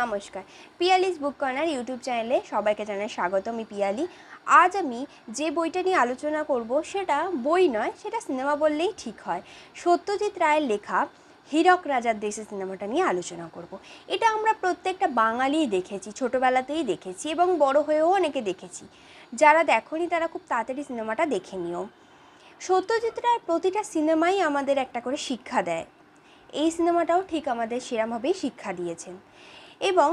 নমস্কার। পিয়ালিস বুক corner YouTube চ্যানেলে সবাইকে জানাই স্বাগত আমি পিয়ালি। আজ আমি যে বইটা নিয়ে আলোচনা করব সেটা বই নয়, সেটা সিনেমা বললেই ঠিক হয়। সত্যজিৎ রায়ের লেখা হীরক রাজার দেশে সিনেমাটা নিয়ে আলোচনা করব। এটা আমরা প্রত্যেকটা বাঙালিই দেখেছি, ছোটোবেলাতেই দেখেছি এবং বড় হয়েও অনেকে দেখেছি। যারা দেখনি তারা খুব তাড়াতাড়ি সিনেমাটা দেখে নিও। সত্যজিৎ রায়ের প্রতিটা সিনেমাই আমাদের একটা করে শিক্ষা দেয়। এই সিনেমাটাও ঠিক আমাদের সেরমভাবেই শিক্ষা দিয়েছেন। এবং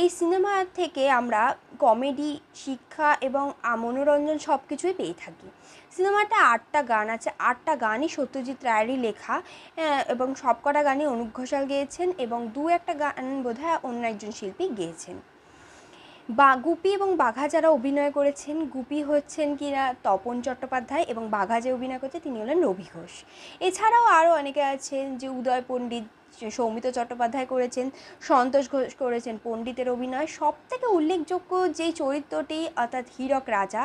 এই সিনেমা থেকে আমরা কমেডি, শিক্ষা এবং মনোরঞ্জন সব কিছুই পেয়ে থাকি। সিনেমাটা আটটা গান আছে। আটটা গানই সত্যজিৎ রায়েরই লেখা এবং সবকটা গানই অনুপ ঘোষাল গেয়েছেন এবং দু একটা গান বোধহয় অন্য একজন শিল্পী গেয়েছেন। বা গুপি এবং বাঘা যারা অভিনয় করেছেন, গুপি হচ্ছেন কিনা তপন চট্টোপাধ্যায় এবং বাঘা যে অভিনয় করছে তিনি হলেন রবি ঘোষ। এছাড়াও আরও অনেকে আছেন যে উদয় পণ্ডিত সৌমিত চট্টোপাধ্যায় করেছেন, সন্তোষ ঘোষ করেছেন পণ্ডিতের অভিনয়। সব থেকে উল্লেখযোগ্য যেই চরিত্রটি অর্থাৎ হীরক রাজা,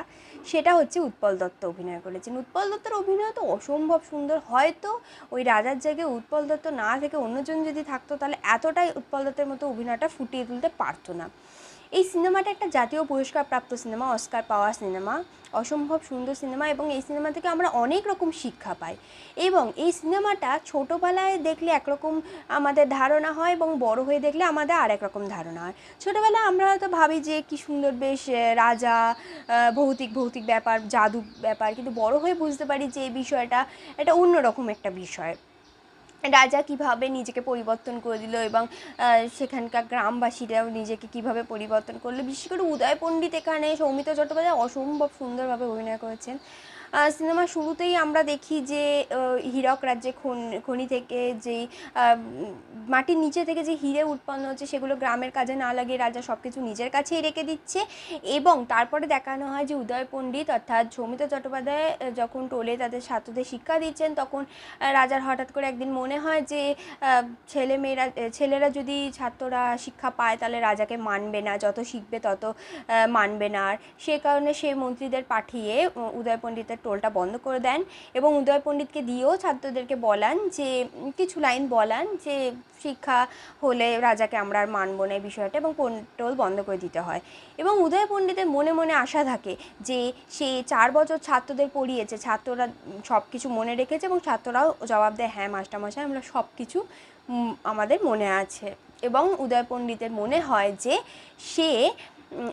সেটা হচ্ছে উৎপল দত্ত অভিনয় করেছেন। উৎপল দত্তের অভিনয় তো অসম্ভব সুন্দর। হয়তো ওই রাজার জায়গায় উৎপল দত্ত না থেকে অন্যজন যদি থাকতো, তাহলে এতটাই উৎপল দত্তের মতো অভিনয়টা ফুটিয়ে তুলতে পারতো না। এই সিনেমাটা একটা জাতীয় পুরস্কার প্রাপ্ত সিনেমা, অস্কার পাওয়া সিনেমা, অসম্ভব সুন্দর সিনেমা এবং এই সিনেমা থেকে আমরা অনেক রকম শিক্ষা পাই। এবং এই সিনেমাটা ছোটোবেলায় দেখলে একরকম আমাদের ধারণা হয় এবং বড় হয়ে দেখলে আমাদের আর এক রকম ধারণা হয়। ছোটোবেলায় আমরা হয়তো ভাবি যে কি সুন্দর বেশ রাজা ভৌতিক ভৌতিক ব্যাপার, জাদু ব্যাপার, কিন্তু বড় হয়ে বুঝতে পারি যে এই বিষয়টা এটা অন্যরকম একটা বিষয়। রাজা কীভাবে নিজেকে পরিবর্তন করে দিল এবং সেখানকার গ্রামবাসীরাও নিজেকে কীভাবে পরিবর্তন করল? বিশেষ করে উদয় পণ্ডিত এখানে সৌমিত চট্টোপাধ্যায় অসম্ভব সুন্দরভাবে অভিনয় করেছেন। সিনেমার শুরুতেই আমরা দেখি যে হীরক রাজ্যে খন- থেকে যেই মাটির নিচে থেকে যে হিরে উৎপন্ন হচ্ছে, সেগুলো গ্রামের কাজে না লাগিয়ে রাজা সব কিছু নিজের কাছেই রেখে দিচ্ছে। এবং তারপরে দেখানো হয় যে উদয় পণ্ডিত অর্থাৎ সৌমিত চট্টোপাধ্যায় যখন টোলে তাদের ছাত্রদের শিক্ষা দিচ্ছেন, তখন রাজার হঠাৎ করে একদিন মনে হয় যে ছেলে মেয়েরা ছেলেরা যদি ছাত্ররা শিক্ষা পায়, তাহলে রাজাকে মানবে না, যত শিখবে তত মানবে না। আর সে কারণে সে মন্ত্রীদের পাঠিয়ে উদয় পণ্ডিতের টোলটা বন্ধ করে দেন এবং উদয় পণ্ডিতকে দিয়েও ছাত্রদেরকে বলান যে কিছু লাইন বলান যে, শিক্ষা হলে রাজাকে আমরা আর মানবো না এই বিষয়টা এবং টোল বন্ধ করে দিতে হয়। এবং উদয় পণ্ডিতের মনে মনে আশা থাকে যে, সে চার বছর ছাত্রদের পড়িয়েছে, ছাত্ররা সব কিছু মনে রেখেছে এবং ছাত্ররাও জবাব দেয় হ্যাঁ মাস্টারমশাই, আমরা সব কিছু আমাদের মনে আছে। এবং উদয় পণ্ডিতের মনে হয় যে, সে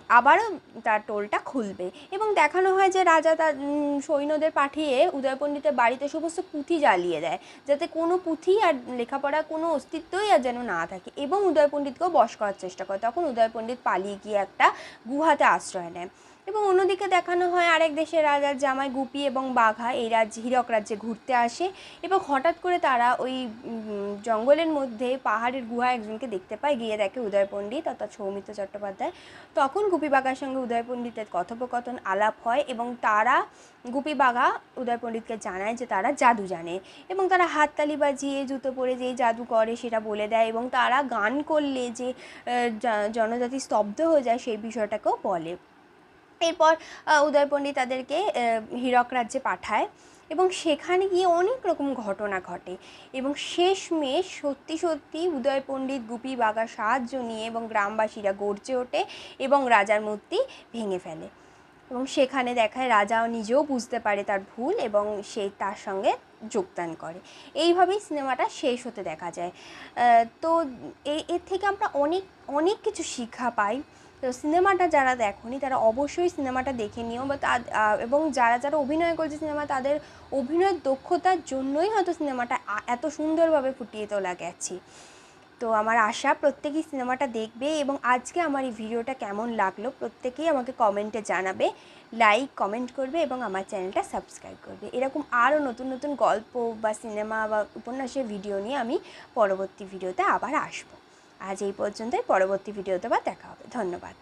আবারও তার টোলটা খুলবে। এবং দেখানো হয় যে রাজা তার সৈন্যদের পাঠিয়ে উদয় পণ্ডিতের বাড়িতে সমস্ত পুঁথি জ্বালিয়ে দেয়। যাতে কোনো পুঁথি আর লেখাপড়া কোনো অস্তিত্বই আর যেন না থাকে। এবং উদয় পণ্ডিতকেও করার চেষ্টা করে। তখন উদয় পণ্ডিত পালিয়ে গিয়ে একটা গুহাতে আশ্রয় নেয়। এবং অন্যদিকে দেখানো হয় আরেক দেশের রাজার জামাই গুপি এবং বাঘা, এই রাজ্যে হীরক রাজ্যে ঘুরতে আসে এবং হঠাৎ করে তারা ওই জঙ্গলের মধ্যে পাহাড়ের গুহা একজনকে দেখতে পায়, গিয়ে দেখে উদয় পণ্ডিত অর্থাৎ সৌমিত্র চট্টোপাধ্যায়। তখন গুপি বাঘার সঙ্গে উদয় পণ্ডিতের কথোপকথন, আলাপ হয় এবং তারা, গুপি বাঘা উদয় পণ্ডিতকে জানায় যে তারা জাদু জানে এবং তারা হাততালি বাজিয়ে জুতো পরে যেই জাদু করে সেটা বলে দেয় এবং তারা গান করলে যে জনজাতি স্তব্ধ হয়ে যায় সেই বিষয়টাকেও বলে। এরপর উদয় পণ্ডিত তাদেরকে হীরক রাজ্যে পাঠায় এবং সেখানে গিয়ে অনেক রকম ঘটনা ঘটে এবং শেষ শেষমেশ সত্যি সত্যি উদয় পণ্ডিত গুপি বাঘার সাহায্য নিয়ে এবং গ্রামবাসীরা গর্জে ওঠে এবং রাজার মূর্তি ভেঙে ফেলে এবং সেখানে দেখায় রাজাও নিজেও বুঝতে পারে তার ভুল এবং সে তার সঙ্গে যোগদান করে। এইভাবেই সিনেমাটা শেষ হতে দেখা যায়। তো এর থেকে আমরা অনেক অনেক কিছু শিক্ষা পাই। তো সিনেমাটা যারা দেখনি, তারা অবশ্যই সিনেমাটা দেখে নিও বা এবং যারা যারা অভিনয় করছে সিনেমা, তাদের অভিনয়ের দক্ষতার জন্যই হয়তো সিনেমাটা এত সুন্দরভাবে ফুটিয়ে তোলা গেছে। তো আমার আশা, প্রত্যেকেই সিনেমাটা দেখবে এবং আজকে আমার এই ভিডিওটা কেমন লাগল, প্রত্যেকেই আমাকে কমেন্টে জানাবে, লাইক, কমেন্ট করবে এবং আমার চ্যানেলটা সাবস্ক্রাইব করবে। এরকম আরও নতুন নতুন গল্প বা সিনেমা বা উপন্যাসের ভিডিও নিয়ে আমি পরবর্তী ভিডিওতে আবার আসব। আজ এই পর্যন্তই। পরবর্তী ভিডিওতে বা দেখা হবে। ধন্যবাদ।